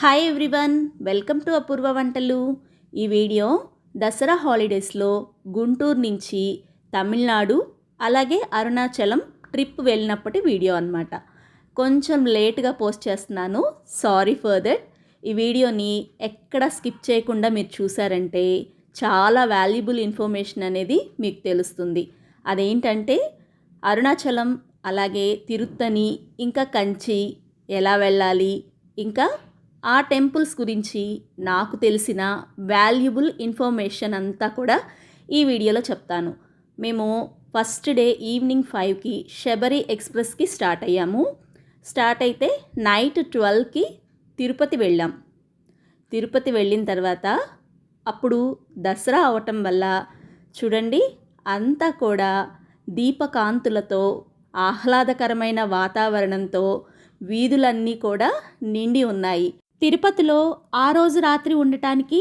Hi everyone welcome to Apoorva వంటలు ఈ video Dasara హాలిడేస్లో గుంటూరు నుంచి తమిళనాడు అలాగే అరుణాచలం ట్రిప్ వెళ్ళినప్పటి వీడియో అనమాట కొంచెం లేట్గా పోస్ట్ చేస్తున్నాను సారీ ఫర్ దట్ ఈ వీడియోని ఎక్కడ స్కిప్ చేయకుండా మీరు చూసారంటే చాలా వాల్యుబుల్ ఇన్ఫర్మేషన్ అనేది మీకు తెలుస్తుంది. అదేంటంటే అరుణాచలం అలాగే తిరుత్తని ఇంకా కంచి ఎలా వెళ్ళాలి ఇంకా ఆ టెంపుల్స్ గురించి నాకు తెలిసిన వాల్యుబుల్ ఇన్ఫర్మేషన్ అంతా కూడా ఈ వీడియోలో చెప్తాను. మేము ఫస్ట్ డే ఈవినింగ్ ఫైవ్కి శబరి ఎక్స్ప్రెస్కి స్టార్ట్ అయ్యాము. స్టార్ట్ అయితే నైట్ ట్వెల్వ్కి తిరుపతి వెళ్ళాం. తిరుపతి వెళ్ళిన తర్వాత అప్పుడు దసరా అవటం వల్ల చూడండి అంతా కూడా దీపకాంతులతో ఆహ్లాదకరమైన వాతావరణంతో వీధులన్నీ కూడా నిండి ఉన్నాయి. తిరుపతిలో ఆ రోజు రాత్రి ఉండటానికి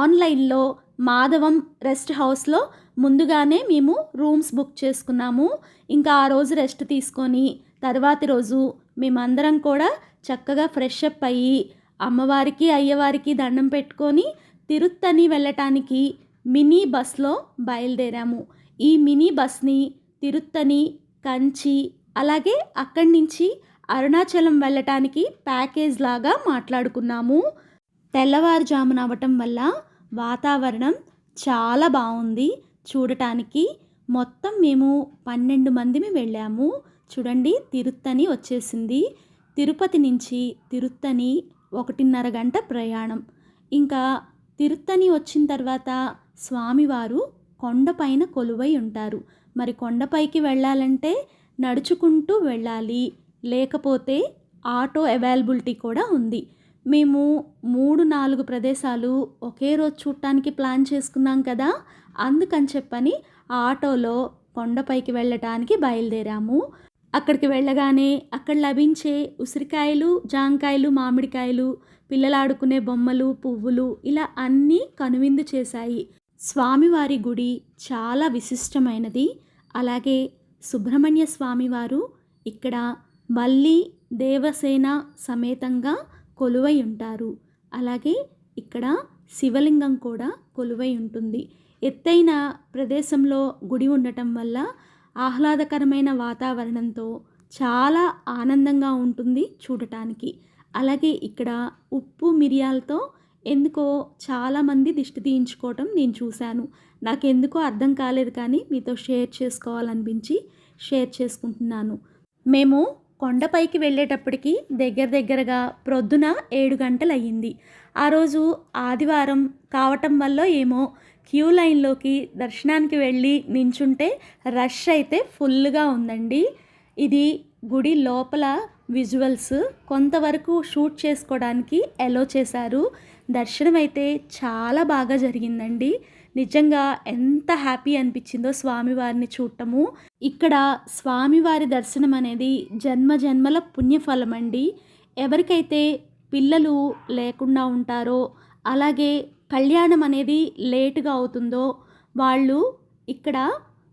ఆన్లైన్లో మాధవం రెస్ట్ హౌస్లో ముందుగానే మేము రూమ్స్ బుక్ చేసుకున్నాము. ఇంకా ఆ రోజు రెస్ట్ తీసుకొని తర్వాతి రోజు మేమందరం కూడా చక్కగా ఫ్రెష్ అప్ అయ్యి అమ్మవారికి అయ్యవారికి దండం పెట్టుకొని తిరుత్తని వెళ్ళటానికి మినీ బస్లో బయలుదేరాము. ఈ మినీ బస్ని తిరుత్తని కంచి అలాగే అక్కడి నుంచి అరుణాచలం వెళ్ళటానికి ప్యాకేజ్ లాగా మాట్లాడుకున్నాము. తెల్లవారుజామున అవ్వటం వల్ల వాతావరణం చాలా బాగుంది. చూడటానికి మొత్తం మేము పన్నెండు మందిమి వెళ్ళాము. చూడండి తిరుత్తని వచ్చేసింది. తిరుపతి నుంచి తిరుత్తని ఒకటిన్నర గంట ప్రయాణం. ఇంకా తిరుత్తని వచ్చిన తర్వాత స్వామివారు కొండపైన కొలువై ఉంటారు. మరి కొండపైకి వెళ్ళాలంటే నడుచుకుంటూ వెళ్ళాలి. లేకపోతే ఆటో అవైలబిలిటీ కూడా ఉంది. మేము మూడు నాలుగు ప్రదేశాలు ఒకే రోజు చూడటానికి ప్లాన్ చేసుకున్నాం కదా అందుకని చెప్పని ఆటోలో కొండపైకి వెళ్ళటానికి బయలుదేరాము. అక్కడికి వెళ్ళగానే అక్కడ లభించే ఉసిరికాయలు జాంకాయలు మామిడికాయలు పిల్లలు ఆడుకునే బొమ్మలు పువ్వులు ఇలా అన్నీ కనువిందు చేశాయి. స్వామివారి గుడి చాలా విశిష్టమైనది. అలాగే సుబ్రహ్మణ్య స్వామివారు ఇక్కడ మళ్ళీ దేవసేన సమేతంగా కొలువై ఉంటారు. అలాగే ఇక్కడ శివలింగం కూడా కొలువై ఉంటుంది. ఎత్తైన ప్రదేశంలో గుడి ఉండటం వల్ల ఆహ్లాదకరమైన వాతావరణంతో చాలా ఆనందంగా ఉంటుంది చూడటానికి. అలాగే ఇక్కడ ఉప్పు మిరియాలతో ఎందుకో చాలామంది దిష్టి తీయించుకోవటం నేను చూశాను. నాకెందుకో అర్థం కాలేదు కానీ మీతో షేర్ చేసుకోవాలనిపించి షేర్ చేసుకుంటున్నాను. మేము కొండపైకి వెళ్ళేటప్పటికి దగ్గర దగ్గరగా ప్రొద్దున ఏడు గంటలు అయ్యింది ఆ రోజు ఆదివారం కావటం వల్ల ఏమో క్యూ లైన్లోకి దర్శనానికి వెళ్ళి నించుంటే రష్ అయితే ఫుల్గా ఉందండి. ఇది గుడి లోపల విజువల్స్ కొంతవరకు షూట్ చేసుకోవడానికి ఎలో చేశారు. దర్శనం అయితే చాలా బాగా జరిగిందండి. నిజంగా ఎంత హ్యాపీ అనిపించిందో స్వామివారిని చూడటము. ఇక్కడ స్వామివారి దర్శనం అనేది జన్మ జన్మల పుణ్యఫలం అండి. ఎవరికైతే పిల్లలు లేకుండా ఉంటారో అలాగే కళ్యాణం అనేది లేటుగా అవుతుందో వాళ్ళు ఇక్కడ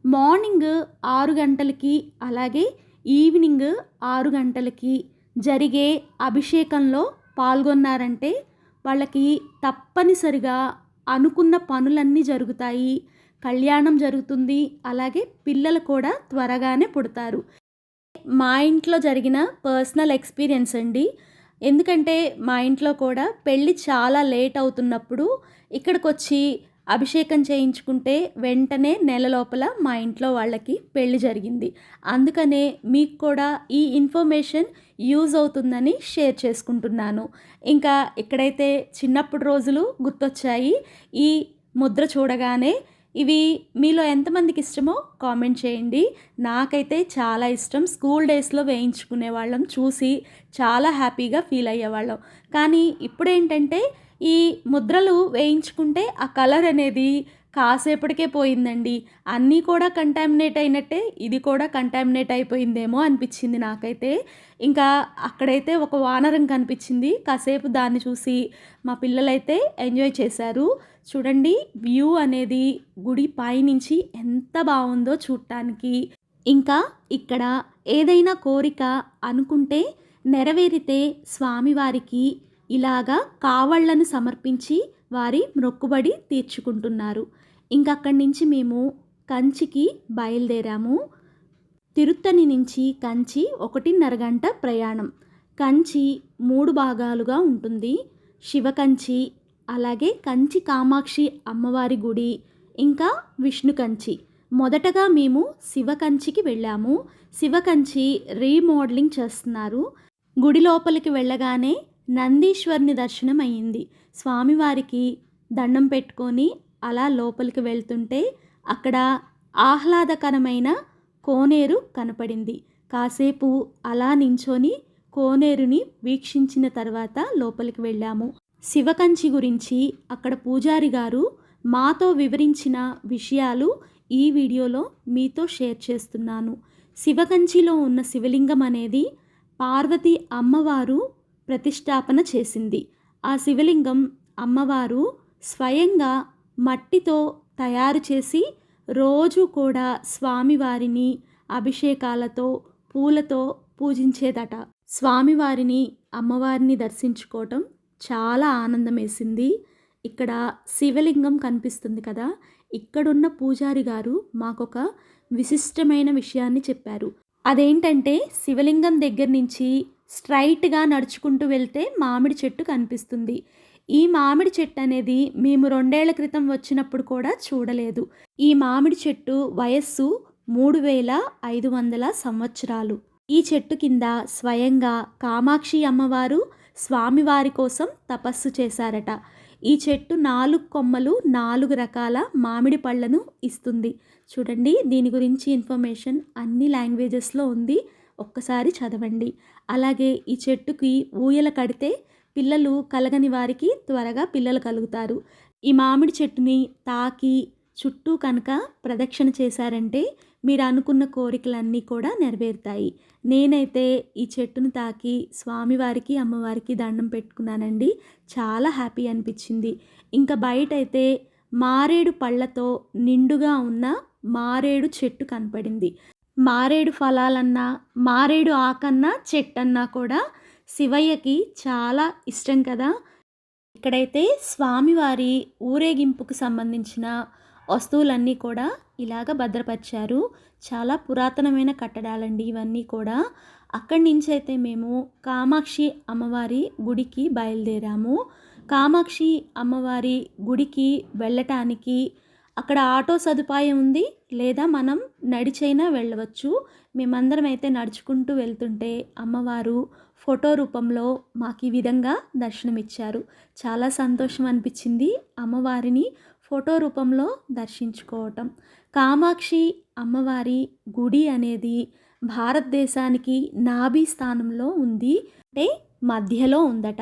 మార్నింగ్ ఆరు గంటలకి అలాగే ఈవినింగ్ ఆరు గంటలకి జరిగే అభిషేకంలో పాల్గొన్నారంటే వాళ్ళకి తప్పనిసరిగా అనుకున్న పనులన్నీ జరుగుతాయి. కళ్యాణం జరుగుతుంది. అలాగే పిల్లలు కూడా త్వరగానే పుడతారు. మా ఇంట్లో జరిగిన పర్సనల్ ఎక్స్పీరియన్స్ అండి. ఎందుకంటే మా ఇంట్లో కూడా పెళ్ళి చాలా లేట్ అవుతున్నప్పుడు ఇక్కడికి వచ్చి అభిషేకం చేయించుకుంటే వెంటనే నెల లోపల మా ఇంట్లో వాళ్ళకి పెళ్ళి జరిగింది. అందుకనే మీకు కూడా ఈ ఇన్ఫర్మేషన్ యూజ్ అవుతుందని షేర్ చేసుకుంటున్నాను. ఇంకా ఇక్కడైతే చిన్నప్పుడు రోజులు గుర్తొచ్చాయి ఈ ముద్ర చూడగానే ఇవి మీలో ఎంతమందికి ఇష్టమో కామెంట్ చేయండి. నాకైతే చాలా ఇష్టం. స్కూల్ డేస్లో వేయించుకునే వాళ్ళం చూసి చాలా హ్యాపీగా ఫీల్ అయ్యేవాళ్ళం. కానీ ఇప్పుడేంటంటే ఈ ముద్రలు వేయించుకుంటే ఆ కలర్ అనేది కాసేపటికే పోయిందండి. అన్నీ కూడా కంటామినేట్ అయినట్టే ఇది కూడా కంటామినేట్ అయిపోయిందేమో అనిపించింది నాకైతే. ఇంకా అక్కడైతే ఒక వానరం కనిపించింది. కాసేపు దాన్ని చూసి మా పిల్లలైతే ఎంజాయ్ చేశారు. చూడండి వ్యూ అనేది గుడి పైనుంచి ఎంత బాగుందో చూడటానికి ఇంకా ఇక్కడ ఏదైనా కోరిక అనుకుంటే నెరవేరితే స్వామివారికి ఇలాగా కావళ్ళను సమర్పించి వారి మొక్కుబడి తీర్చుకుంటున్నారు. ఇంకక్కడి నుంచి మేము కంచికి బయలుదేరాము. తిరుత్తని నుంచి కంచి ఒకటిన్నర గంట ప్రయాణం. కంచి మూడు భాగాలుగా ఉంటుంది. శివకంచి అలాగే కంచి కామాక్షి అమ్మవారి గుడి ఇంకా విష్ణు కంచి. మొదటగా మేము శివకంచికి వెళ్ళాము. శివకంచి రీమోడలింగ్ చేస్తున్నారు. గుడి లోపలికి వెళ్ళగానే నందీశ్వరుని దర్శనం అయ్యింది. స్వామివారికి దండం పెట్టుకొని అలా లోపలికి వెళ్తుంటే అక్కడ ఆహ్లాదకరమైన కోనేరు కనపడింది. కాసేపు అలా నించొని కోనేరుని వీక్షించిన తర్వాత లోపలికి వెళ్ళాము. శివకంచి గురించి అక్కడ పూజారి గారు మాతో వివరించిన విషయాలు ఈ వీడియోలో మీతో షేర్ చేస్తున్నాను. శివకంచిలో ఉన్న శివలింగం అనేది పార్వతి అమ్మవారు ప్రతిష్టాపన చేసింది. ఆ శివలింగం అమ్మవారు స్వయంగా మట్టితో తయారు చేసి రోజు కూడా స్వామివారిని అభిషేకాలతో పూలతో పూజించేదట. స్వామివారిని అమ్మవారిని దర్శించుకోవటం చాలా ఆనందమేసింది. ఇక్కడ శివలింగం కనిపిస్తుంది కదా ఇక్కడున్న పూజారి గారు మాకొక విశిష్టమైన విషయాన్ని చెప్పారు. అదేంటంటే శివలింగం దగ్గర నుంచి స్ట్రైట్గా నడుచుకుంటూ వెళ్తే మామిడి చెట్టు కనిపిస్తుంది. ఈ మామిడి చెట్టు అనేది మేము రెండేళ్ళ క్రితం వచ్చినప్పుడు కూడా చూడలేదు. ఈ మామిడి చెట్టు వయస్సు మూడు వేల ఐదు వందల సంవత్సరాలు. ఈ చెట్టు కింద స్వయంగా కామాక్షి అమ్మవారు స్వామివారి కోసం తపస్సు చేశారట. ఈ చెట్టు నాలుగు కొమ్మలు నాలుగు రకాల మామిడి పళ్ళను ఇస్తుంది. చూడండి దీని గురించి ఇన్ఫర్మేషన్ అన్ని లాంగ్వేజెస్లో ఉంది. ఒక్కసారి చదవండి. అలాగే ఈ చెట్టుకి ఊయల కడితే పిల్లలు కలగని వారికి త్వరగా పిల్లలు కలుగుతారు. ఈ మామిడి చెట్టుని తాకి చుట్టూ కనుక ప్రదక్షిణ చేశారంటే మీరు అనుకున్న కోరికలన్నీ కూడా నెరవేరుతాయి. నేనైతే ఈ చెట్టును తాకి స్వామివారికి అమ్మవారికి దండం పెట్టుకున్నానండి. చాలా హ్యాపీ అనిపించింది. ఇంకా బయట అయితే మారేడు పళ్ళతో నిండుగా ఉన్న మారేడు చెట్టు కనపడింది. మారేడు ఫలాలన్నా మారేడు ఆకన్నా చెట్టన్నా కూడా శివయ్యకి చాలా ఇష్టం కదా. ఇక్కడైతే స్వామివారి ఊరేగింపుకు సంబంధించిన వస్తువులన్నీ కూడా ఇలాగ భద్రపరిచారు. చాలా పురాతనమైన కట్టడాలండి ఇవన్నీ కూడా. అక్కడి నుంచి అయితే మేము కామాక్షి అమ్మవారి గుడికి బయలుదేరాము. కామాక్షి అమ్మవారి గుడికి వెళ్ళటానికి అక్కడ ఆటో సదుపాయం ఉంది లేదా మనం నడిచైనా వెళ్ళవచ్చు. మేమందరం అయితే నడుచుకుంటూ వెళ్తుంటే అమ్మవారు ఫోటో రూపంలో మాకు ఈ విధంగా దర్శనమిచ్చారు. చాలా సంతోషం అనిపించింది అమ్మవారిని ఫోటో రూపంలో దర్శించుకోవటం. కామాక్షి అమ్మవారి గుడి అనేది భారతదేశానికి నాభి స్థానంలో ఉంది. అంటే మధ్యలో ఉందట.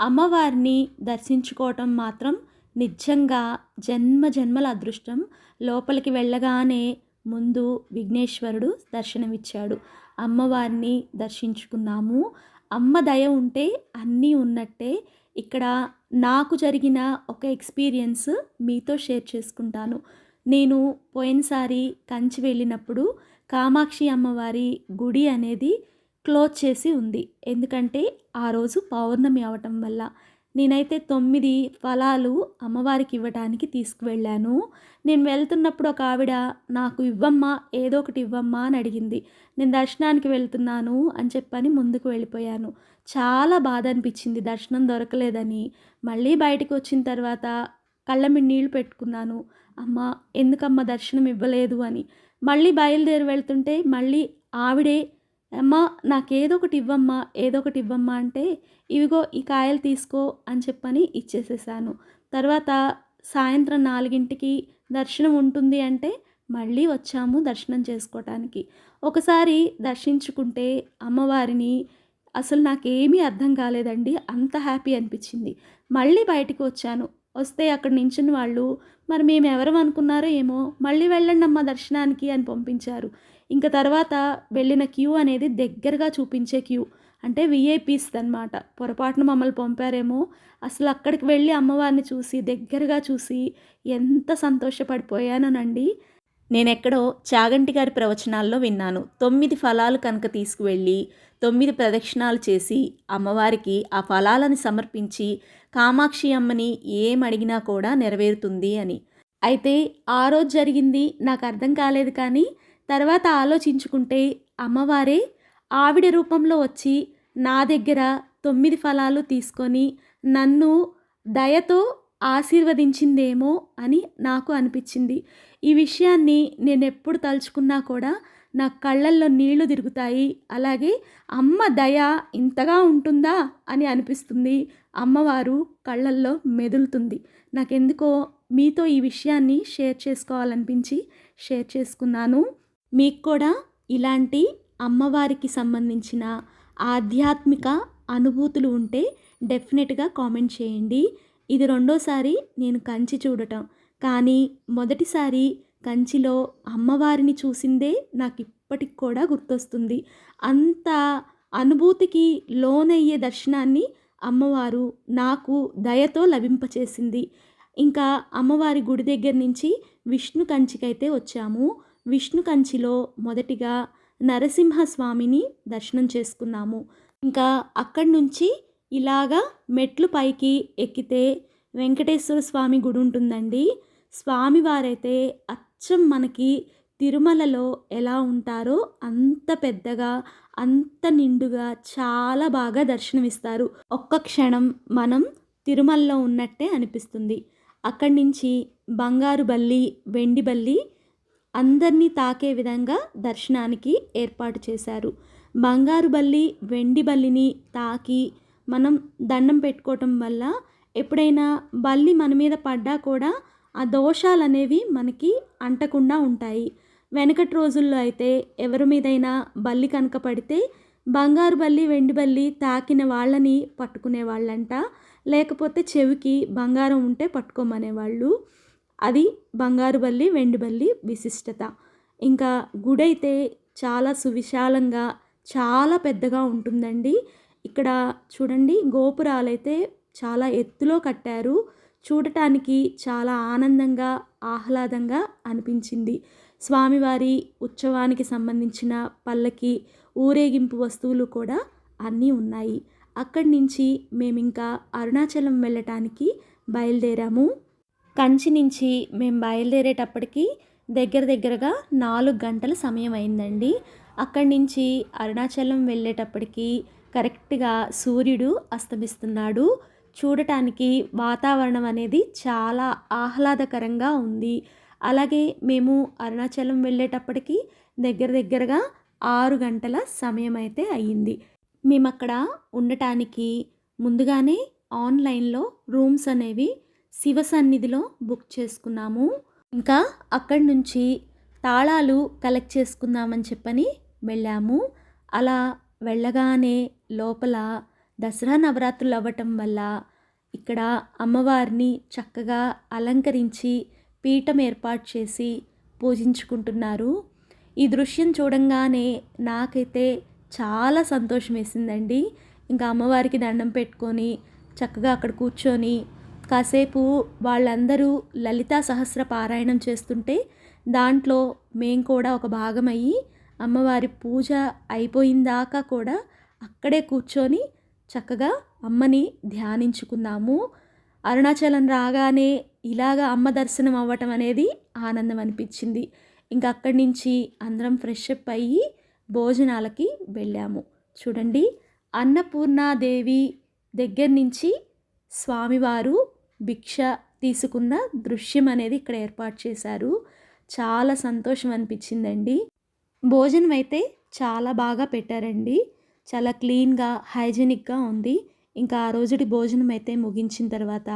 అమ్మవారిని దర్శించుకోవటం మాత్రం నిజంగా జన్మ జన్మల అదృష్టం. లోపలికి వెళ్ళగానే ముందు విఘ్నేశ్వరుడు దర్శనమిచ్చాడు. అమ్మవారిని దర్శించుకున్నాము. అమ్మ దయ ఉంటే అన్నీ ఉన్నట్టే. ఇక్కడ నాకు జరిగిన ఒక ఎక్స్పీరియన్స్ మీతో షేర్ చేసుకుంటాను. నేను పోయినసారి కంచి వెళ్ళినప్పుడు కామాక్షి అమ్మవారి గుడి అనేది క్లోజ్ చేసి ఉంది. ఎందుకంటే ఆ రోజు పౌర్ణమి అవటం వల్ల నేనైతే తొమ్మిది ఫలాలు అమ్మవారికి ఇవ్వటానికి తీసుకువెళ్ళాను. నేను వెళ్తున్నప్పుడు ఒక ఆవిడ నాకు ఇవ్వమ్మా ఏదో ఒకటి ఇవ్వమ్మా అని అడిగింది. నేను దర్శనానికి వెళ్తున్నాను అని చెప్పని ముందుకు వెళ్ళిపోయాను. చాలా బాధ అనిపించింది దర్శనం దొరకలేదని. మళ్ళీ బయటకు వచ్చిన తర్వాత కళ్ళ మీద నీళ్ళు పెట్టుకున్నాను. అమ్మ ఎందుకమ్మ దర్శనం ఇవ్వలేదు అని. మళ్ళీ బయలుదేరి వెళ్తుంటే మళ్ళీ ఆవిడే అమ్మా నాకేదో ఒకటి ఇవ్వమ్మా ఏదో ఒకటి ఇవ్వమ్మా అంటే ఇవిగో ఈ కాయలు తీసుకో అని చెప్పని ఇచ్చేసేసాను. తర్వాత సాయంత్రం నాలుగింటికి దర్శనం ఉంటుంది అంటే మళ్ళీ వచ్చాము దర్శనం చేసుకోవటానికి ఒకసారి దర్శించుకుంటే అమ్మవారిని అసలు నాకేమీ అర్థం కాలేదండి అంత హ్యాపీ అనిపించింది. మళ్ళీ బయటకు వచ్చాను. వస్తే అక్కడ నించిన వాళ్ళు మరి మేము ఎవరం అనుకున్నారో ఏమో మళ్ళీ వెళ్ళండి అమ్మ దర్శనానికి అని పంపించారు. ఇంకా తర్వాత వెళ్ళిన క్యూ అనేది దగ్గరగా చూపించే క్యూ అంటే విఐపీస్ అనమాట పొరపాటున మమ్మల్ని పంపారేమో. అసలు అక్కడికి వెళ్ళి అమ్మవారిని చూసి దగ్గరగా చూసి ఎంత సంతోషపడిపోయానోనండి. నేనెక్కడో చాగంటి గారి ప్రవచనాల్లో విన్నాను. తొమ్మిది ఫలాలు కనుక తీసుకువెళ్ళి తొమ్మిది ప్రదక్షిణాలు చేసి అమ్మవారికి ఆ ఫలాలను సమర్పించి కామాక్షి అమ్మని ఏం అడిగినా కూడా నెరవేరుతుంది అని. అయితే ఆ రోజు జరిగింది నాకు అర్థం కాలేదు కానీ తర్వాత ఆలోచించుకుంటే అమ్మవారే ఆవిడ రూపంలో వచ్చి నా దగ్గర తొమ్మిది ఫలాలు తీసుకొని నన్ను దయతో ఆశీర్వదించిందేమో అని నాకు అనిపించింది. ఈ విషయాన్ని నేను ఎప్పుడు తలుచుకున్నా కూడా నా కళ్ళల్లో నీళ్ళు తిరుగుతాయి. అలాగే అమ్మ దయ ఇంతగా ఉంటుందా అని అనిపిస్తుంది. అమ్మవారు కళ్ళల్లో మెదులుతుంది. నాకెందుకో మీతో ఈ విషయాన్ని షేర్ చేసుకోవాలనిపించి షేర్ చేసుకున్నాను. మీకు కూడా ఇలాంటి అమ్మవారికి సంబంధించిన ఆధ్యాత్మిక అనుభూతులు ఉంటే డెఫినెట్గా కామెంట్ చేయండి. ఇది రెండోసారి నేను కంచి చూడటం. కానీ మొదటిసారి కంచిలో అమ్మవారిని చూసిందే నాకు ఇప్పటికి కూడా గుర్తొస్తుంది. అంత అనుభూతికి లోనయ్యే దర్శనాన్ని అమ్మవారు నాకు దయతో లభింపచేసింది. ఇంకా అమ్మవారి గుడి దగ్గర నుంచి విష్ణు కంచికైతే వచ్చాము. విష్ణు కంచిలో మొదటిగా నరసింహస్వామిని దర్శనం చేసుకున్నాము. ఇంకా అక్కడి నుంచి ఇలాగా మెట్లు పైకి ఎక్కితే వెంకటేశ్వర స్వామి గుడి ఉంటుందండి. స్వామివారైతే అచ్చం మనకి తిరుమలలో ఎలా ఉంటారో అంత పెద్దగా అంత నిండుగా చాలా బాగా దర్శనమిస్తారు. ఒక్క క్షణం మనం తిరుమలలో ఉన్నట్టే అనిపిస్తుంది. అక్కడి నుంచి బంగారు బల్లి వెండి బల్లి అందరినీ తాకే విధంగా దర్శనానికి ఏర్పాటు చేశారు. బంగారు బల్లి వెండి బల్లిని తాకి మనం దండం పెట్టుకోవటం వల్ల ఎప్పుడైనా బల్లి మన మీద పడ్డా కూడా ఆ దోషాలు అనేవి మనకి అంటకుండా ఉంటాయి. వెనకటి రోజుల్లో అయితే ఎవరి మీదైనా బల్లి కనుక పడితే బంగారు బల్లి వెండి బల్లి తాకిన వాళ్ళని పట్టుకునే వాళ్ళంట లేకపోతే చెవికి బంగారం ఉంటే పట్టుకోమనేవాళ్ళు. అది బంగారు బల్లి వెండి బల్లి విశిష్టత. ఇంకా గుడి అయితే చాలా సువిశాలంగా చాలా పెద్దగా ఉంటుందండి. ఇక్కడ చూడండి గోపురాలైతే చాలా ఎత్తులో కట్టారు. చూడటానికి చాలా ఆనందంగా ఆహ్లాదంగా అనిపించింది. స్వామివారి ఉత్సవానికి సంబంధించిన పల్లకి ఊరేగింపు వస్తువులు కూడా అన్నీ ఉన్నాయి. అక్కడి నుంచి మేము ఇంకా అరుణాచలం వెళ్ళటానికి బయలుదేరాము. కంచి నుంచి మేము బయలుదేరేటప్పటికి దగ్గర దగ్గరగా నాలుగు గంటల సమయం అయిందండి. అక్కడి నుంచి అరుణాచలం వెళ్ళేటప్పటికి కరెక్ట్గా సూర్యుడు అస్తమిస్తున్నాడు. చూడటానికి వాతావరణం అనేది చాలా ఆహ్లాదకరంగా ఉంది. అలాగే మేము అరుణాచలం వెళ్ళేటప్పటికి దగ్గర దగ్గరగా ఆరు గంటల సమయం అయితే అయ్యింది. మేము అక్కడ ఉండటానికి ముందుగానే ఆన్లైన్లో రూమ్స్ అనేవి శివ సన్నిధిలో బుక్ చేసుకున్నాము. ఇంకా అక్కడి నుంచి తాళాలు కలెక్ట్ చేసుకుందామని చెప్పని వెళ్ళాము. అలా వెళ్ళగానే లోపల దసరా నవరాత్రులు అవ్వటం వల్ల ఇక్కడ అమ్మవారిని చక్కగా అలంకరించి పీఠం ఏర్పాటు చేసి పూజించుకుంటున్నారు. ఈ దృశ్యం చూడంగానే నాకైతే చాలా సంతోషం వేసిందండి. ఇంకా అమ్మవారికి దండం పెట్టుకొని చక్కగా అక్కడ కూర్చొని కాసేపు వాళ్ళందరూ లలితా సహస్ర పారాయణం చేస్తుంటే దాంట్లో మేము కూడా ఒక భాగమయ్యి అమ్మవారి పూజ అయిపోయిందాకా కూడా అక్కడే కూర్చొని చక్కగా అమ్మని ధ్యానించుకున్నాము. అరుణాచలం రాగానే ఇలాగ అమ్మ దర్శనం అవ్వటం అనేది ఆనందం అనిపించింది. ఇంకా అక్కడి నుంచి అందరం ఫ్రెష్ అప్ అయ్యి భోజనాలకి వెళ్ళాము. చూడండి అన్నపూర్ణాదేవి దగ్గర నుంచి స్వామివారు భిక్ష తీసుకున్న దృశ్యం అనేది ఇక్కడ ఏర్పాటు చేశారు. చాలా సంతోషం అనిపించిందండి. భోజనం అయితే చాలా బాగా పెట్టారండి. చాలా క్లీన్గా హైజీనిక్గా ఉంది. ఇంకా ఆ రోజుటి భోజనం అయితే ముగించిన తర్వాత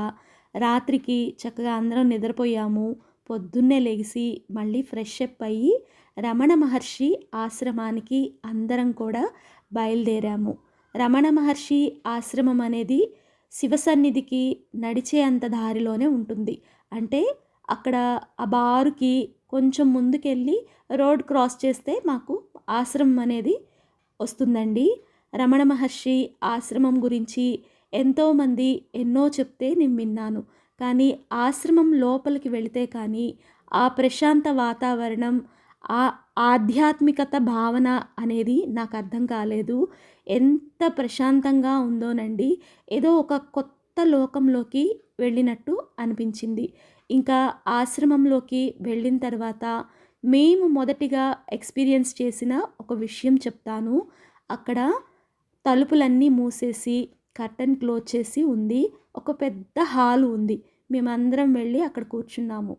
రాత్రికి చక్కగా అందరం నిద్రపోయాము. పొద్దున్నే లెగిసి మళ్ళీ ఫ్రెష్ అప్ అయ్యి రమణ మహర్షి ఆశ్రమానికి అందరం కూడా బయలుదేరాము. రమణ మహర్షి ఆశ్రమం అనేది శివసన్నిధికి నడిచే అంత దారిలోనే ఉంటుంది. అంటే అక్కడ ఆ బారుకి కొంచెం ముందుకెళ్ళి రోడ్ క్రాస్ చేస్తే మాకు ఆశ్రమం అనేది వస్తుందండి. రమణ మహర్షి ఆశ్రమం గురించి ఎంతోమంది ఎన్నో చెప్తే నేను విన్నాను. కానీ ఆశ్రమం లోపలికి వెళితే కానీ ఆ ప్రశాంత వాతావరణం ఆ ఆధ్యాత్మికత భావన అనేది నాకు అర్థం కాలేదు. ఎంత ప్రశాంతంగా ఉందోనండి. ఏదో ఒక కొత్త లోకంలోకి వెళ్ళినట్టు అనిపించింది. ఇంకా ఆశ్రమంలోకి వెళ్ళిన తర్వాత మేము మొదటిగా ఎక్స్పీరియన్స్ చేసిన ఒక విషయం చెప్తాను. అక్కడ తలుపులన్నీ మూసేసి కర్టన్ క్లోజ్ చేసి ఉంది. ఒక పెద్ద హాల్ ఉంది. మేమందరం వెళ్ళి అక్కడ కూర్చున్నాము.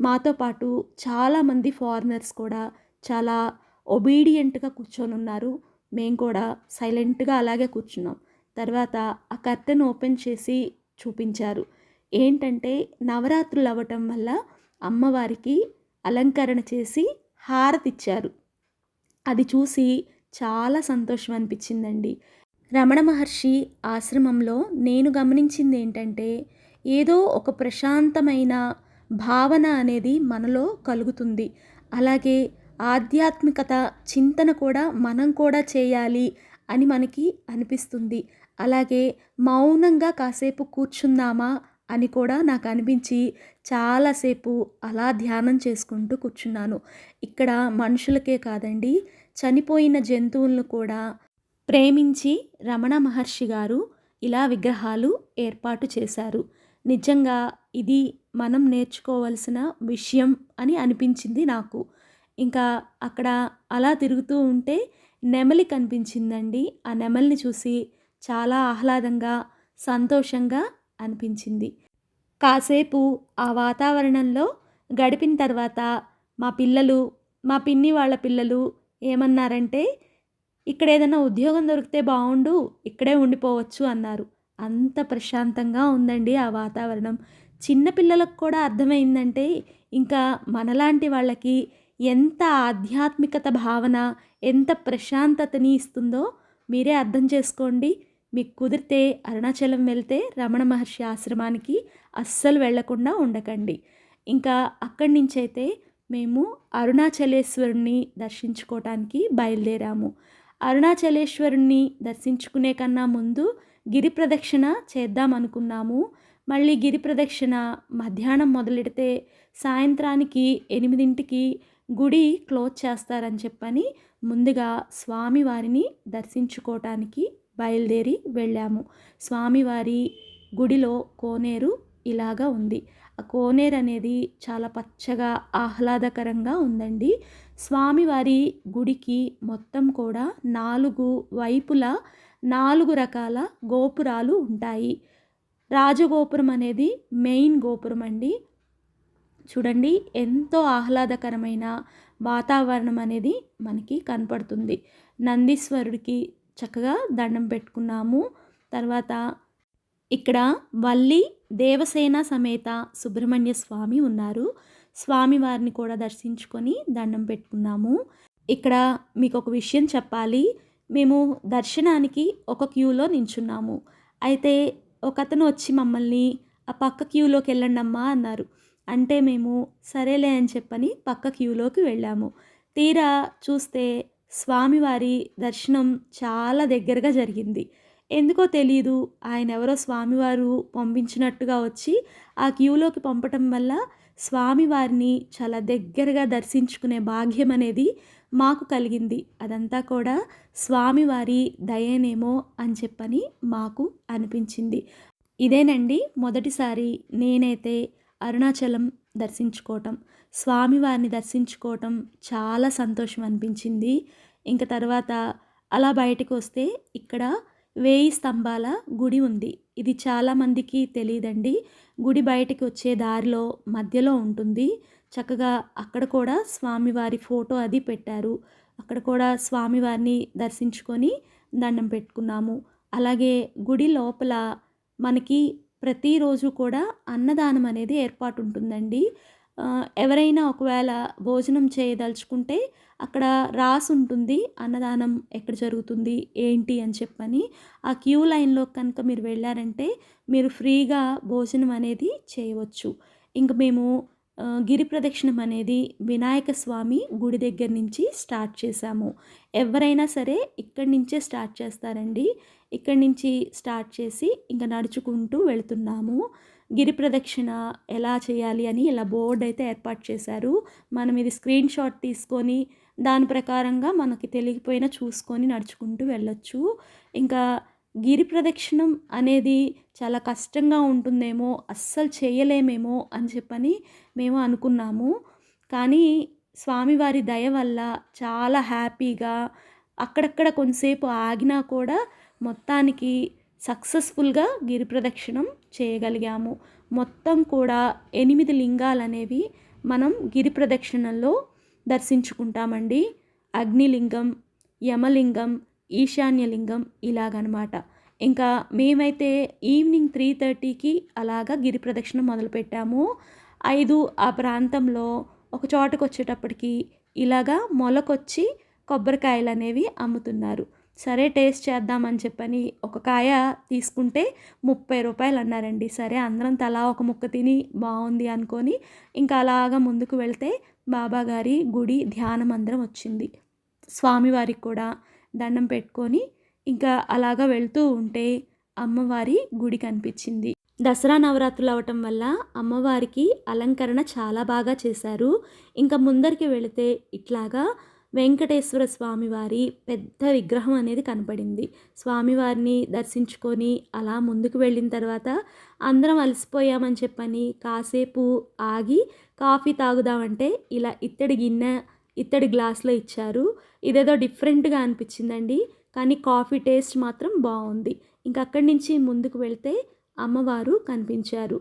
మాతో పాటు చాలామంది ఫారినర్స్ కూడా చాలా ఒబీడియంట్గా కూర్చొని ఉన్నారు మేము కూడా సైలెంట్గా అలాగే కూర్చున్నాం. తర్వాత ఆ కర్టెన్ ఓపెన్ చేసి చూపించారు. ఏంటంటే నవరాత్రులు అవ్వటం వల్ల అమ్మవారికి అలంకరణ చేసి హారతిచ్చారు అది చూసి చాలా సంతోషం అనిపించిందండి. రమణ మహర్షి ఆశ్రమంలో నేను గమనించింది ఏంటంటే ఏదో ఒక ప్రశాంతమైన భావన అనేది మనలో కలుగుతుంది. అలాగే ఆధ్యాత్మికత చింతన కూడా మనం కూడా చేయాలి అని మనకి అనిపిస్తుంది. అలాగే మౌనంగా కాసేపు కూర్చుందామా అని కూడా నాకు అనిపించి చాలాసేపు అలా ధ్యానం చేసుకుంటూ కూర్చున్నాను. ఇక్కడ మనుషులకే కాదండి చనిపోయిన జంతువులను కూడా ప్రేమించి రమణ మహర్షి గారు ఇలా విగ్రహాలు ఏర్పాటు చేశారు. నిజంగా ఇది మనం నేర్చుకోవాల్సిన విషయం అని అనిపించింది నాకు. ఇంకా అక్కడ అలా తిరుగుతూ ఉంటే నెమలి కనిపించిందండి. ఆ నెమలిని చూసి చాలా ఆహ్లాదంగా సంతోషంగా అనిపించింది. కాసేపు ఆ వాతావరణంలో గడిపిన తర్వాత మా పిల్లలు మా పిన్ని వాళ్ళ పిల్లలు ఏమన్నారంటే ఇక్కడ ఏదైనా ఉద్యోగం దొరికితే బాగుండు ఇక్కడే ఉండిపోవచ్చు అన్నారు. అంత ప్రశాంతంగా ఉందండి ఆ వాతావరణం. చిన్నపిల్లలకు కూడా అర్థమైందంటే ఇంకా మనలాంటి వాళ్ళకి ఎంత ఆధ్యాత్మికత భావన ఎంత ప్రశాంతతని ఇస్తుందో మీరే అర్థం చేసుకోండి. మీకు కుదిరితే అరుణాచలం వెళ్తే రమణ మహర్షి ఆశ్రమానికి అస్సలు వెళ్ళకుండా ఉండకండి. ఇంకా అక్కడి నుంచి అయితే మేము అరుణాచలేశ్వరుణ్ణి దర్శించుకోవటానికి బయలుదేరాము. అరుణాచలేశ్వరుణ్ణి దర్శించుకునే కన్నా ముందు గిరి ప్రదక్షిణ చేద్దాం అనుకున్నాము. మళ్ళీ గిరి ప్రదక్షిణ మధ్యాహ్నం మొదలెడితే సాయంత్రానికి ఎనిమిదింటికి గుడి క్లోజ్ చేస్తారని చెప్పని ముందుగా స్వామివారిని దర్శించుకోవటానికి బయలుదేరి వెళ్ళాము. స్వామివారి గుడిలో కోనేరు ఇలాగా ఉంది. ఆ కోనేరు అనేది చాలా పచ్చగా ఆహ్లాదకరంగా ఉందండి. స్వామివారి గుడికి మొత్తం కూడా నాలుగు వైపులా నాలుగు రకాల గోపురాలు ఉంటాయి. రాజగోపురం అనేది మెయిన్ గోపురం అండి చూడండి ఎంతో ఆహ్లాదకరమైన వాతావరణం అనేది మనకి కనపడుతుంది. నందీశ్వరుడికి చక్కగా దండం పెట్టుకున్నాము. తర్వాత ఇక్కడ వల్లి దేవసేన సమేత సుబ్రహ్మణ్య స్వామి ఉన్నారు. స్వామివారిని కూడా దర్శించుకొని దండం పెట్టుకున్నాము. ఇక్కడ మీకు ఒక విషయం చెప్పాలి. మేము దర్శనానికి ఒక క్యూలో నించున్నాము. అయితే ఒకతను వచ్చి మమ్మల్ని ఆ పక్క క్యూలోకి వెళ్ళండి అమ్మా అన్నారు. అంటే మేము సరేలే అని చెప్పని పక్క క్యూలోకి వెళ్ళాము. తీరా చూస్తే స్వామివారి దర్శనం చాలా దగ్గరగా జరిగింది. ఎందుకో తెలియదు ఆయన ఎవరో స్వామివారు పంపించినట్టుగా వచ్చి ఆ క్యూలోకి పంపటం వల్ల స్వామివారిని చాలా దగ్గరగా దర్శించుకునే భాగ్యం అనేది మాకు కలిగింది. అదంతా కూడా స్వామివారి దయనేమో అని చెప్పని మాకు అనిపించింది. ఇదేనండి మొదటిసారి నేనైతే అరుణాచలం దర్శించుకోవటం స్వామివారిని దర్శించుకోవటం చాలా సంతోషం అనిపించింది. ఇంకా తర్వాత అలా బయటకు వస్తే ఇక్కడ వేయి స్తంభాల గుడి ఉంది. ఇది చాలామందికి తెలియదండి. గుడి బయటికి వచ్చే దారిలో మధ్యలో ఉంటుంది. చక్కగా అక్కడ కూడా స్వామివారి ఫోటో అది పెట్టారు. అక్కడ కూడా స్వామివారిని దర్శించుకొని దండం పెట్టుకున్నాము. అలాగే గుడి లోపల మనకి ప్రతిరోజు కూడా అన్నదానం అనేది ఏర్పాటు ఉంటుందండి ఎవరైనా ఒకవేళ భోజనం చేయదలుచుకుంటే అక్కడ రాసి ఉంటుంది అన్నదానం ఎక్కడ జరుగుతుంది ఏంటి అని చెప్పని. ఆ క్యూ లైన్లో కనుక మీరు వెళ్ళారంటే మీరు ఫ్రీగా భోజనం అనేది చేయవచ్చు. ఇంక మేము గిరి ప్రదక్షిణం అనేది వినాయక స్వామి గుడి దగ్గర నుంచి స్టార్ట్ చేశాము. ఎవరైనా సరే ఇక్కడి నుంచే స్టార్ట్ చేస్తారండి. ఇక్కడి నుంచి స్టార్ట్ చేసి ఇంకా నడుచుకుంటూ వెళ్తున్నాము. గిరి ప్రదక్షిణ ఎలా చేయాలి అని ఇలా బోర్డు అయితే ఏర్పాటు చేశారు. మనం ఇది స్క్రీన్ షాట్ తీసుకొని దాని ప్రకారంగా మనకి తెలియకపోయినా చూసుకొని నడుచుకుంటూ వెళ్ళొచ్చు. ఇంకా గిరి ప్రదక్షిణం అనేది చాలా కష్టంగా ఉంటుందేమో అస్సలు చేయలేమేమో అని చెప్పని మేము అనుకున్నాము. కానీ స్వామివారి దయ వల్ల చాలా హ్యాపీగా అక్కడక్కడ కొంతసేపు ఆగినా కూడా మొత్తానికి సక్సెస్ఫుల్గా గిరి ప్రదక్షిణం చేయగలిగాము. మొత్తం కూడా ఎనిమిది లింగాలు అనేవి మనం గిరి ప్రదక్షిణలో దర్శించుకుంటామండి. అగ్నిలింగం యమలింగం ఈశాన్యలింగం ఇలాగనమాట. ఇంకా మేమైతే ఈవినింగ్ త్రీ థర్టీకి అలాగా గిరి ప్రదక్షిణ మొదలుపెట్టాము. ఐదు ఆ ప్రాంతంలో ఒక చోటకు వచ్చేటప్పటికి ఇలాగా మొలకొచ్చి కొబ్బరికాయలు అనేవి అమ్ముతున్నారు. సరే టేస్ట్ చేద్దామని చెప్పని ఒక కాయ తీసుకుంటే ముప్పై రూపాయలు అన్నారండి. సరే అందరం తలా ఒక ముక్క తిని బాగుంది అనుకొని ఇంకా అలాగా ముందుకు వెళ్తే బాబా గారి గుడి ధ్యాన మందిరం వచ్చింది. స్వామివారికి కూడా దండం పెట్టుకొని ఇంకా అలాగా వెళ్తూ ఉంటే అమ్మవారి గుడి కనిపించింది. దసరా నవరాత్రులు అవటం వల్ల అమ్మవారికి అలంకరణ చాలా బాగా చేశారు. ఇంకా ముందరికి వెళితే ఇట్లాగా వెంకటేశ్వర స్వామివారి పెద్ద విగ్రహం అనేది కనపడింది. స్వామివారిని దర్శించుకొని అలా ముందుకు వెళ్ళిన తర్వాత అందరం అలసిపోయామని చెప్పని కాసేపు ఆగి కాఫీ తాగుదామంటే ఇలా ఇత్తడి గిన్నె ఇత్తడి గ్లాస్లో ఇచ్చారు. ఇదేదో డిఫరెంట్గా అనిపించిందండి. కానీ కాఫీ టేస్ట్ మాత్రం బాగుంది. ఇంకక్కడి నుంచి ముందుకు వెళ్తే అమ్మవారు కనిపించారు.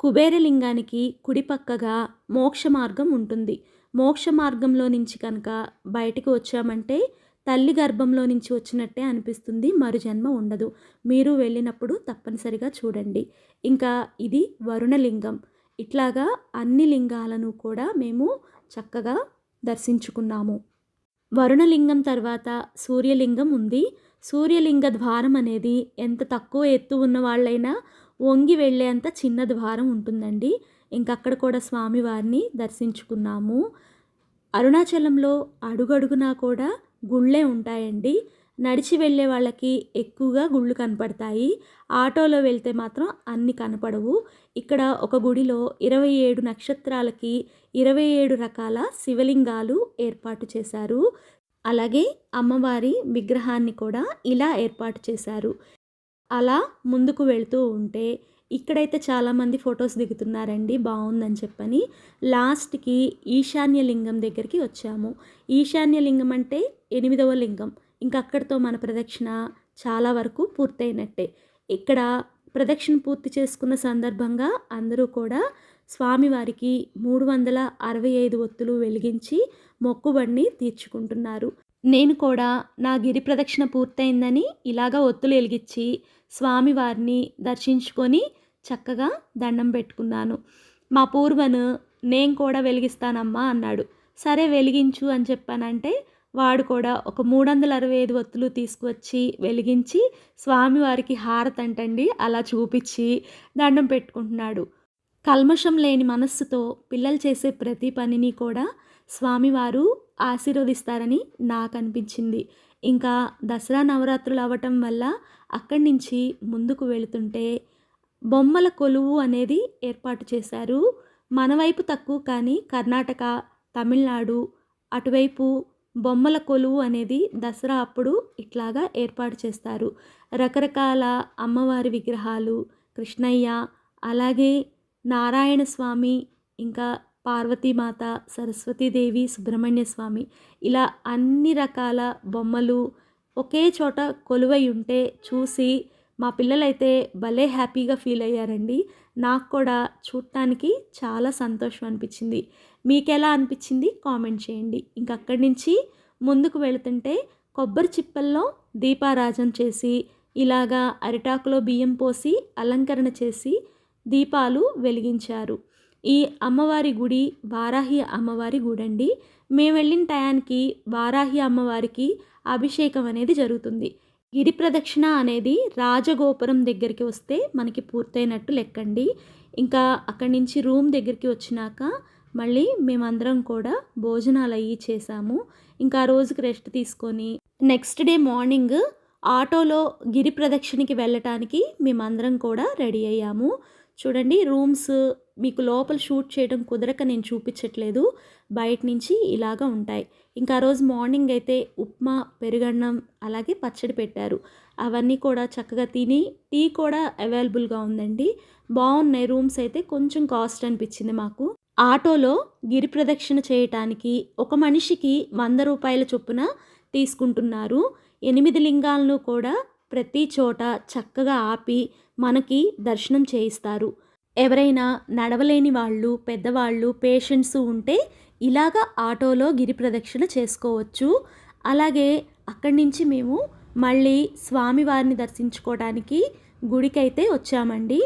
కుబేరలింగానికి కుడిపక్కగా మోక్ష మార్గం ఉంటుంది. మోక్ష మార్గంలో నుంచి కనుక బయటికి వచ్చామంటే తల్లి గర్భంలో నుంచి వచ్చినట్టే అనిపిస్తుంది. మరు జన్మ ఉండదు. మీరు వెళ్ళినప్పుడు తప్పనిసరిగా చూడండి. ఇంకా ఇది వరుణలింగం. ఇట్లాగా అన్ని లింగాలను కూడా మేము చక్కగా దర్శించుకున్నాము. వరుణలింగం తర్వాత సూర్యలింగం ఉంది. సూర్యలింగ ద్వారం అనేది ఎంత తక్కువ ఎత్తు ఉన్న వాళ్ళైనా వంగి వెళ్ళేంత చిన్న ద్వారం ఉంటుందండి. ఇంకక్కడ కూడా స్వామివారిని దర్శించుకున్నాము. అరుణాచలంలో అడుగడుగునా కూడా గుళ్ళే ఉంటాయండి. నడిచి వెళ్ళే వాళ్ళకి ఎక్కువగా గుళ్ళు కనపడతాయి. ఆటోలో వెళ్తే మాత్రం అన్ని కనపడవు. ఇక్కడ ఒక గుడిలో ఇరవై ఏడు నక్షత్రాలకి ఇరవై ఏడు రకాల శివలింగాలు ఏర్పాటు చేశారు. అలాగే అమ్మవారి విగ్రహాన్ని కూడా ఇలా ఏర్పాటు చేశారు. అలా ముందుకు వెళ్తూ ఉంటే ఇక్కడైతే చాలామంది ఫొటోస్ దిగుతున్నారండి బాగుందని చెప్పని. లాస్ట్కి ఈశాన్య లింగం దగ్గరికి వచ్చాము. ఈశాన్య లింగం అంటే ఎనిమిదవ లింగం. ఇంకా అక్కడితో మన ప్రదక్షిణ చాలా వరకు పూర్తయినట్టే. ఇక్కడ ప్రదక్షిణ పూర్తి చేసుకున్న సందర్భంగా అందరూ కూడా స్వామివారికి మూడు వందల అరవై ఐదు ఒత్తులు వెలిగించి మొక్కుబడిని తీర్చుకుంటున్నారు. నేను కూడా నా గిరి ప్రదక్షిణ పూర్తయిందని ఇలాగా ఒత్తులు వెలిగించి స్వామివారిని దర్శించుకొని చక్కగా దండం పెట్టుకున్నాను. మా పూర్వను నేను కూడా వెలిగిస్తానమ్మా అన్నాడు. సరే వెలిగించు అని చెప్పానంటే వాడు కూడా ఒక మూడు వందల అరవై ఐదు ఒత్తులు తీసుకువచ్చి వెలిగించి స్వామివారికి హారతంటండి అలా చూపించి దండం పెట్టుకుంటున్నాడు. కల్మషం లేని మనస్సుతో పిల్లలు చేసే ప్రతి పనిని కూడా స్వామివారు ఆశీర్వదిస్తారని నాకు అనిపించింది ఇంకా దసరా నవరాత్రులు అవ్వటం వల్ల అక్కడి నుంచి ముందుకు వెళుతుంటే బొమ్మల కొలువు అనేది ఏర్పాటు చేశారు. మన వైపు తక్కువ కానీ కర్ణాటక తమిళనాడు అటువైపు బొమ్మల కొలువు అనేది దసరా అప్పుడు ఇట్లాగా ఏర్పాటు చేస్తారు. రకరకాల అమ్మవారి విగ్రహాలు కృష్ణయ్య అలాగే నారాయణ స్వామి ఇంకా పార్వతీమాత సరస్వతీదేవి సుబ్రహ్మణ్య స్వామి ఇలా అన్ని రకాల బొమ్మలు ఒకే చోట కొలువై ఉంటే చూసి మా పిల్లలైతే భలే హ్యాపీగా ఫీల్ అయ్యారండి. నాకు కూడా చూడటానికి చాలా సంతోషం అనిపించింది. మీకు ఎలా అనిపించింది? కామెంట్ చేయండి. ఇంకక్కడి నుంచి ముందుకు వెళుతుంటే కొబ్బరి చిప్పల్లో దీపారాజం చేసి ఇలాగా అరిటాకులో బియ్యం పోసి అలంకరణ చేసి దీపాలు వెలిగించారు. ఈ అమ్మవారి గుడి వారాహి అమ్మవారి గుడి అండి మేము వెళ్ళిన టయానికి వారాహి అమ్మవారికి అభిషేకం అనేది జరుగుతుంది. గిరి ప్రదక్షిణ అనేది రాజగోపురం దగ్గరికి వస్తే మనకి పూర్తయినట్టు లెక్కండి. ఇంకా అక్కడి నుంచి రూమ్ దగ్గరికి వచ్చినాక మళ్ళీ మేమందరం కూడా భోజనాలు అయ్యి చేసాము. ఇంకా ఆ రోజుకి రెస్ట్ తీసుకొని నెక్స్ట్ డే మార్నింగ్ ఆటోలో గిరి ప్రదక్షిణకి వెళ్ళటానికి మేమందరం కూడా రెడీ అయ్యాము. చూడండి రూమ్స్ మీకు లోపల షూట్ చేయడం కుదరక నేను చూపించట్లేదు. బయట నుంచి ఇలాగా ఉంటాయి. ఇంకా ఆ రోజు మార్నింగ్ అయితే ఉప్మా పెరుగన్నం అలాగే పచ్చడి పెట్టారు. అవన్నీ కూడా చక్కగా తిని టీ కూడా అవైలబుల్గా ఉందండి. బాగున్నాయి రూమ్స్ అయితే కొంచెం కాస్ట్ అనిపించింది మాకు. ఆటోలో గిరి ప్రదక్షిణ చేయటానికి ఒక మనిషికి వంద రూపాయల చొప్పున తీసుకుంటున్నారు. ఎనిమిది లింగాలను కూడా ప్రతి చోట చక్కగా ఆపి మనకి దర్శనం చేయిస్తారు. ఎవరైనా నడవలేని వాళ్ళు పెద్దవాళ్ళు పేషెంట్స్ ఉంటే ఇలాగ ఆటోలో గిరి ప్రదక్షిణ చేసుకోవచ్చు. అలాగే అక్కడి నుంచి మేము మళ్ళీ స్వామివారిని దర్శించుకోవడానికి గుడికైతే వచ్చామండి.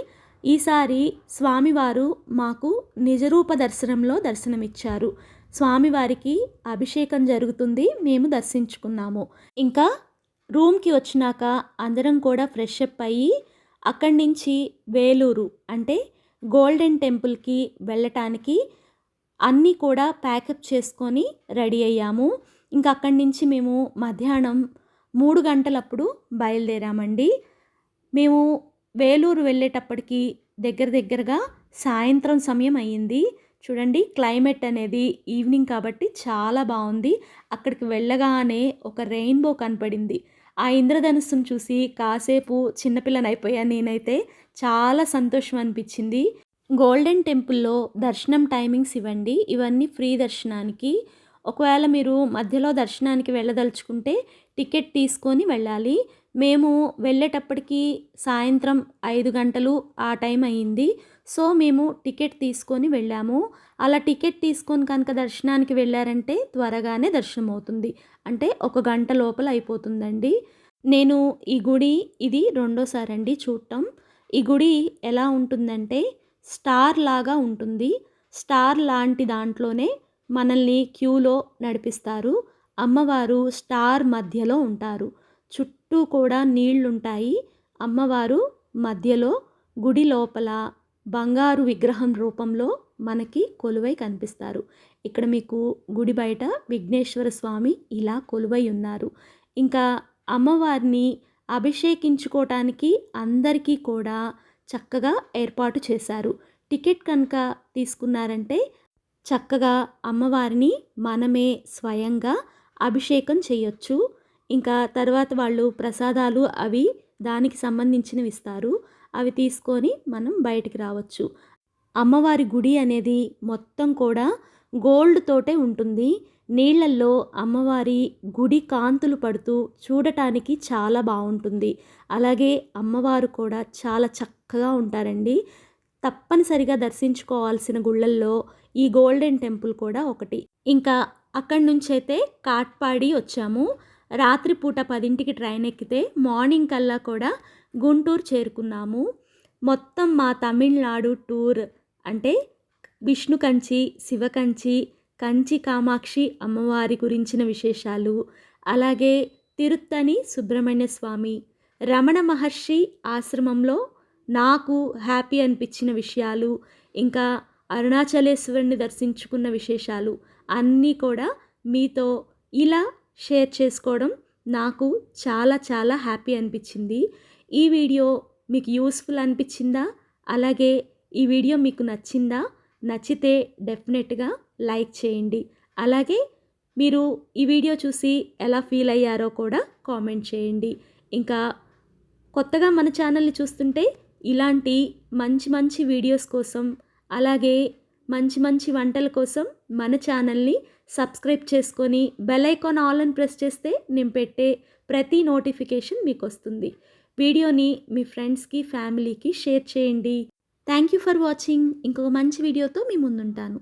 ఈసారి స్వామివారు మాకు నిజరూప దర్శనంలో దర్శనమిచ్చారు. స్వామివారికి అభిషేకం జరుగుతుంది మేము దర్శించుకున్నాము. ఇంకా రూమ్కి వచ్చినాక అందరం కూడా ఫ్రెష్ అప్ అయ్యి అక్కడి నుంచి వేలూరు అంటే గోల్డెన్ టెంపుల్కి వెళ్ళటానికి అన్నీ కూడా ప్యాకప్ చేసుకొని రెడీ అయ్యాము. ఇంకా అక్కడి నుంచి మేము మధ్యాహ్నం మూడు గంటలప్పుడు బయలుదేరామండి. మేము వేలూరు వెళ్ళేటప్పటికి దగ్గర దగ్గరగా సాయంత్రం సమయం అయ్యింది. చూడండి క్లైమేట్ అనేది ఈవినింగ్ కాబట్టి చాలా బాగుంది. అక్కడికి వెళ్ళగానే ఒక రెయిన్బో కనపడింది. ఆ ఇంద్రధనుస్సును చూసి కాసేపు చిన్నపిల్లనైపోయాను నేనైతే చాలా సంతోషం అనిపించింది గోల్డెన్ టెంపుల్లో దర్శనం టైమింగ్స్ ఇవ్వండి. ఇవన్నీ ఫ్రీ దర్శనానికి. ఒకవేళ మీరు మధ్యలో దర్శనానికి వెళ్ళదలుచుకుంటే టికెట్ తీసుకొని వెళ్ళాలి. మేము వెళ్ళేటప్పటికి సాయంత్రం ఐదు గంటలు ఆ టైం అయ్యింది. సో మేము టికెట్ తీసుకొని వెళ్ళాము. అలా టికెట్ తీసుకొని కనుక దర్శనానికి వెళ్ళారంటే త్వరగానే దర్శనం అవుతుంది. అంటే ఒక గంట లోపల అయిపోతుందండి. నేను ఈ గుడి ఇది రెండోసారి అండి చూడటం. ఈ గుడి ఎలా ఉంటుందంటే స్టార్ లాగా ఉంటుంది. స్టార్ లాంటి దాంట్లోనే మనల్ని క్యూలో నడిపిస్తారు. అమ్మవారు స్టార్ మధ్యలో ఉంటారు. చుట్టూ కూడా నీళ్ళుంటాయి. అమ్మవారు మధ్యలో గుడి లోపల బంగారు విగ్రహం రూపంలో మనకి కొలువై కనిపిస్తారు. ఇక్కడ మీకు గుడి బయట విఘ్నేశ్వర స్వామి ఇలా కొలువై ఉన్నారు. ఇంకా అమ్మవారిని అభిషేకించుకోవటానికి అందరికీ కూడా చక్కగా ఏర్పాటు చేశారు. టికెట్ కనుక తీసుకున్నారంటే చక్కగా అమ్మవారిని మనమే స్వయంగా అభిషేకం చేయొచ్చు. ఇంకా తర్వాత వాళ్ళు ప్రసాదాలు అవి దానికి సంబంధించినవి ఇస్తారు. అవి తీసుకొని మనం బయటికి రావచ్చు. అమ్మవారి గుడి అనేది మొత్తం కూడా గోల్డ్ తోటే ఉంటుంది. నీళ్ళల్లో అమ్మవారి గుడి కాంతులు పడుతూ చూడటానికి చాలా బాగుంటుంది. అలాగే అమ్మవారు కూడా చాలా చక్కగా ఉంటారండి. తప్పనిసరిగా దర్శించుకోవాల్సిన గుళ్ళల్లో ఈ గోల్డెన్ టెంపుల్ కూడా ఒకటి. ఇంకా అక్కడి నుంచి అయితే కాట్పాడి వచ్చాము. రాత్రిపూట పదింటికి ట్రైన్ ఎక్కితే మార్నింగ్ కల్లా కూడా గుంటూరు చేరుకున్నాము. మొత్తం మా తమిళనాడు టూర్ అంటే విష్ణు కంచి శివకంచి కంచి కామాక్షి అమ్మవారి గురించిన విశేషాలు. అలాగే తిరుత్తని సుబ్రహ్మణ్య స్వామి రమణ మహర్షి ఆశ్రమంలో నాకు హ్యాపీ అనిపించిన విషయాలు ఇంకా అరుణాచలేశ్వరుని దర్శించుకున్న విశేషాలు అన్నీ కూడా మీతో ఇలా షేర్ చేసుకోవడం నాకు చాలా చాలా హ్యాపీ అనిపించింది. ఈ వీడియో మీకు యూస్ఫుల్ అనిపించిందా? అలాగే ఈ వీడియో మీకు నచ్చిందా? నచ్చితే డెఫినెట్గా లైక్ చేయండి. అలాగే మీరు ఈ వీడియో చూసి ఎలా ఫీల్ అయ్యారో కూడా కామెంట్ చేయండి. ఇంకా కొత్తగా మన ఛానల్ని చూస్తుంటే ఇలాంటి మంచి మంచి వీడియోస్ కోసం అలాగే మంచి మంచి వంటల కోసం మన ఛానల్ని సబ్స్క్రైబ్ చేసుకొని బెల్ ఐకాన్ ఆల్ అని ప్రెస్ చేస్తే నేను పెట్టే ప్రతి నోటిఫికేషన్ మీకు వస్తుంది. వీడియోని మీ ఫ్రెండ్స్కి ఫ్యామిలీకి షేర్ చేయండి. Thank you for watching. ఇంకొక మంచి వీడియోతో మీ ముందుంటాను.